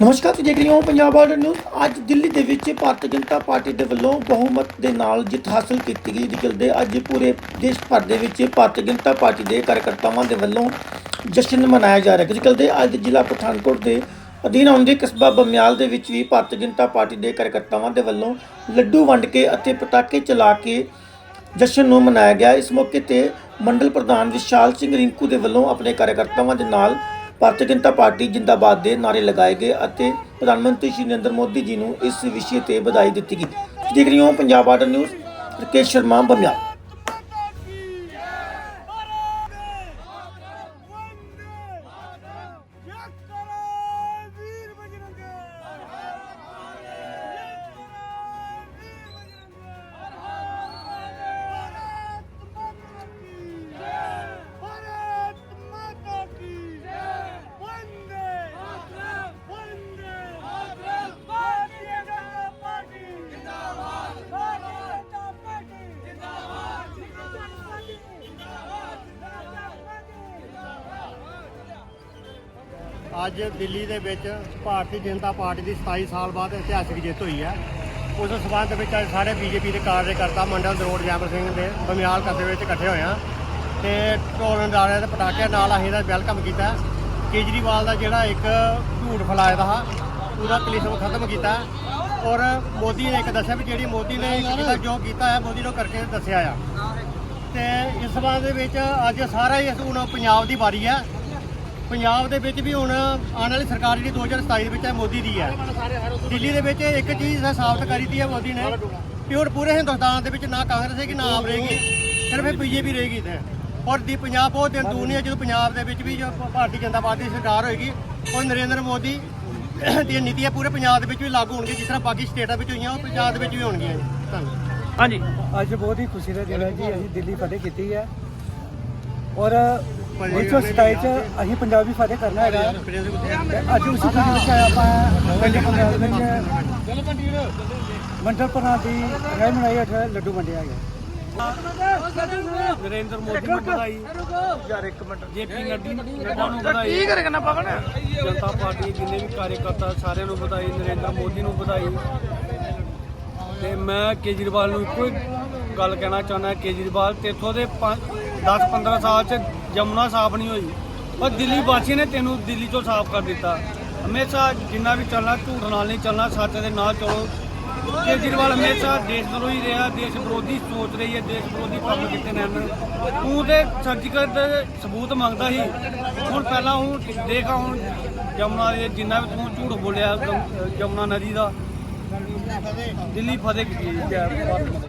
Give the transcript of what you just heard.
ਨਮਸਕਾਰ ਤੁਸੀਂ ਦੇਖ ਰਹੇ ਹੋ ਪੰਜਾਬ ਬਾਰਡਰ ਨਿਊਜ਼ ਅੱਜ ਦਿੱਲੀ ਦੇ ਵਿੱਚ ਭਾਰਤੀ ਜਨਤਾ ਪਾਰਟੀ ਦੇ ਵੱਲੋਂ ਬਹੁਮਤ ਦੇ ਨਾਲ ਜਿੱਤ ਹਾਸਲ ਕੀਤੀ ਗਈ, ਜਿਸ ਚਲਦੇ ਅੱਜ ਪੂਰੇ ਦੇਸ਼ ਭਰ ਦੇ ਵਿੱਚ ਭਾਰਤੀ ਜਨਤਾ ਪਾਰਟੀ ਦੇ ਕਾਰਜਕਰਤਾਵਾਂ ਦੇ ਵੱਲੋਂ ਜਸ਼ਨ ਮਨਾਇਆ ਜਾ ਰਿਹਾ ਹੈ। ਜਿਸ ਚਲਦੇ ਅੱਜ ਜ਼ਿਲ੍ਹਾ ਪਠਾਨਕੋਟ ਦੇ ਅਧੀਨ ਆਉਂਦੇ ਕਸਬਾ ਬਮਿਆਲ ਦੇ ਵਿੱਚ ਵੀ ਭਾਰਤੀ ਜਨਤਾ ਪਾਰਟੀ ਦੇ ਕਾਰਜਕਰਤਾਵਾਂ ਦੇ ਵੱਲੋਂ ਲੱਡੂ ਵੰਡ ਕੇ ਅਤੇ ਪਟਾਕੇ ਚਲਾ ਕੇ ਜਸ਼ਨ ਨੂੰ ਮਨਾਇਆ ਗਿਆ। ਇਸ ਮੌਕੇ ਤੇ ਮੰਡਲ ਪ੍ਰਧਾਨ ਵਿਸ਼ਾਲ ਸਿੰਘ ਰਿੰਕੂ ਦੇ ਵੱਲੋਂ ਆਪਣੇ ਕਾਰਜਕਰਤਾਵਾਂ ਦੇ ਨਾਲ ਭਾਰਤੀ ਜਨਤਾ ਪਾਰਟੀ ਜਿੰਦਾਬਾਦ ਦੇ ਨਾਰੇ ਲਗਾਏ ਗਏ ਅਤੇ ਪ੍ਰਧਾਨ ਮੰਤਰੀ ਸ਼੍ਰੀ ਨਰਿੰਦਰ ਮੋਦੀ ਜੀ ਨੂੰ ਇਸ ਵਿਸ਼ੇ ਤੇ ਵਧਾਈ ਦਿੱਤੀ ਗਈ। ਦੇਖ ਰਹੇ ਹੋ ਪੰਜਾਬ ਆਰਡਰ ਨਿਊਜ਼, ਰਕੇਸ਼ ਸ਼ਰਮਾ, ਬਮਿਆਲ। ਅੱਜ ਦਿੱਲੀ ਦੇ ਵਿੱਚ ਭਾਰਤੀ ਜਨਤਾ ਪਾਰਟੀ ਦੀ 27 ਸਾਲ ਬਾਅਦ ਇਤਿਹਾਸਿਕ ਜਿੱਤ ਹੋਈ ਹੈ। ਉਸ ਸਬੰਧ ਵਿੱਚ ਅੱਜ ਸਾਰੇ ਬੀਜੇਪੀ ਦੇ ਕਾਰਜਕਰਤਾ ਮੰਡਲ ਦਰੋੜ ਜੈਮਲ ਸਿੰਘ ਦੇ ਬਮਿਆਲ ਕਸਬੇ ਵਿੱਚ ਇਕੱਠੇ ਹੋਏ ਹਾਂ ਤੇ ਢੋਲ ਨਗਾੜਿਆਂ ਤੇ ਪਟਾਕਿਆਂ ਨਾਲ ਅਸੀਂ ਇਹਦਾ ਵੈਲਕਮ ਕੀਤਾ। ਕੇਜਰੀਵਾਲ ਦਾ ਜਿਹੜਾ ਇੱਕ ਝੂਠ ਫੈਲਾਇਆ ਦਾ ਉਹਦਾ ਕਲਿਸਮ ਖਤਮ ਕੀਤਾ ਔਰ ਮੋਦੀ ਨੇ ਇੱਕ ਦੱਸਿਆ ਵੀ ਜਿਹੜੀ ਮੋਦੀ ਨੇ ਕੀਤਾ ਜੋ ਕੀਤਾ ਹੈ, ਮੋਦੀ ਨੂੰ ਕਰਕੇ ਦੱਸਿਆ ਆ। ਤੇ ਇਸ ਸਬੰਧ ਦੇ ਵਿੱਚ ਅੱਜ ਸਾਰਾ ਹੀ ਇਸ ਹੁਣ ਪੰਜਾਬ ਦੀ ਵਾਰੀ ਹੈ ਪੰਜਾਬ ਦੇ ਵਿੱਚ ਵੀ ਹੁਣ ਆਉਣ ਵਾਲੀ ਸਰਕਾਰ ਜਿਹੜੀ 2027 ਦੇ ਵਿੱਚ ਹੈ ਮੋਦੀ ਦੀ ਹੈ। ਦਿੱਲੀ ਦੇ ਵਿੱਚ ਇੱਕ ਚੀਜ਼ ਦਾ ਸਾਬਤ ਕਰੀ ਦੀ ਹੈ ਮੋਦੀ ਨੇ ਕਿ ਹੁਣ ਪੂਰੇ ਹਿੰਦੁਸਤਾਨ ਦੇ ਵਿੱਚ ਨਾ ਕਾਂਗਰਸ ਹੈਗੀ ਨਾ ਆਪ ਰਹੇਗੀ ਸਿਰਫ ਇਹ ਬੀਜੇਪੀ ਰਹੇਗੀ ਤੇ ਔਰ ਦੀ ਪੰਜਾਬ ਬਹੁਤ ਦਿਨ ਦੂਰ ਨਹੀਂ ਹੈ ਜਦੋਂ ਪੰਜਾਬ ਦੇ ਵਿੱਚ ਵੀ ਜੋ ਭਾਰਤੀ ਜਨਤਾ ਪਾਰਟੀ ਦੀ ਸਰਕਾਰ ਹੋਏਗੀ ਔਰ ਨਰਿੰਦਰ ਮੋਦੀ ਦੀਆਂ ਨੀਤੀਆਂ ਪੂਰੇ ਪੰਜਾਬ ਦੇ ਵਿੱਚ ਵੀ ਲਾਗੂ ਹੋਣਗੀਆਂ ਜਿਸ ਤਰ੍ਹਾਂ ਬਾਕੀ ਸਟੇਟਾਂ ਵਿੱਚ ਹੋਈਆਂ ਉਹ ਪੰਜਾਬ ਦੇ ਵਿੱਚ ਵੀ ਹੋਣਗੀਆਂ। ਜੀ ਧੰਨਵਾਦ। ਹਾਂਜੀ। ਅੱਜ ਬਹੁਤ ਹੀ ਖੁਸ਼ੀ ਦਾ ਦਿਨ ਹੈ ਜੀ ਅਸੀਂ ਦਿੱਲੀ ਫਤਿਹ ਕੀਤੀ ਹੈ। ਔਰ 1927 ਚ ਅਸੀਂ ਪੰਜਾਬੀ ਫਤਿਹ ਕਰਨਾ ਹੈਗਾ। ਤੇ ਅੱਜ ਉਸ ਖੁਸ਼ੀ ਵਿੱਚ ਆਪਾਂ ਪਿੰਡ ਪੰਜਾਬ ਵਿੱਚ ਮੰਡਲ ਪ੍ਰਧਾਨ ਦੀ ਰਹਿ ਮਨਾਈ ਹੇਠ ਲੱਡੂ ਵੰਡਿਆ ਗਿਆ। ਨਰਿੰਦਰ ਮੋਦੀ ਨੂੰ ਵਧਾਈ। ਯਾਰ ਇੱਕ ਮਿੰਟ। ਜੇਪੀ ਨੱਡੀ ਨੱਡਾ ਨੂੰ ਵਧਾਈ। ਕੀ ਕਰੇਗਾ ਪਗਣ ਜਨਤਾ ਪਾਰਟੀ ਦੇ ਜਿੰਨੇ ਵੀ ਕਾਰਜਕਰਤਾ ਸਾਰਿਆਂ ਨੂੰ ਵਧਾਈ ਨਰਿੰਦਰ ਮੋਦੀ ਨੂੰ ਵਧਾਈ। ਤੇ ਮੈਂ ਕੇਜਰੀਵਾਲ ਨੂੰ ਇੱਕੋ ਹੀ ਗੱਲ ਕਹਿਣਾ ਚਾਹੁੰਦਾ ਕੇਜਰੀਵਾਲ ਤੇਥੋਂ ਦੇ 10 15 ਸਾਲ ਚ ਜਮਨਾ ਸਾਫ਼ ਨਹੀਂ ਹੋਈ। ਪਰ ਦਿੱਲੀ ਵਾਸੀ ਨੇ ਤੈਨੂੰ ਦਿੱਲੀ ਤੋਂ ਸਾਫ਼ ਕਰ ਦਿੱਤਾ। ਹਮੇਸ਼ਾ ਜਿੰਨਾ ਵੀ ਚੱਲਣਾ, ਝੂਠ ਨਾਲ ਨਹੀਂ ਚੱਲਣਾ, ਸੱਚ ਦੇ ਨਾਲ ਚਲੋ। ਕੇਜਰੀਵਾਲ ਹਮੇਸ਼ਾ ਦੇਸ਼ ਵਿਰੋਧੀ ਰਿਹਾ, ਦੇਸ਼ ਵਿਰੋਧੀ ਸੋਚ ਰਹੀ ਹੈ, ਦੇਸ਼ ਵਿਰੋਧੀ ਕੰਮ ਕੀਤੇ ਨੇ ਹਨ ਤੂੰ ਤੇ ਸਰਜੀਕਲ ਦੇ ਸਬੂਤ ਮੰਗਦਾ ਸੀ। ਹੁਣ ਪਹਿਲਾਂ ਹੁਣ ਦੇਖ ਹੁਣ ਜਮਨਾ ਦੇ ਜਿੰਨਾ ਵੀ ਤੂੰ ਝੂਠ ਬੋਲਿਆ, ਜਮ- ਜਮਨਾ ਨਦੀ ਦਾ। ਦਿੱਲੀ ਫਤਿਹ ਕੀਤੀ ਹੈ?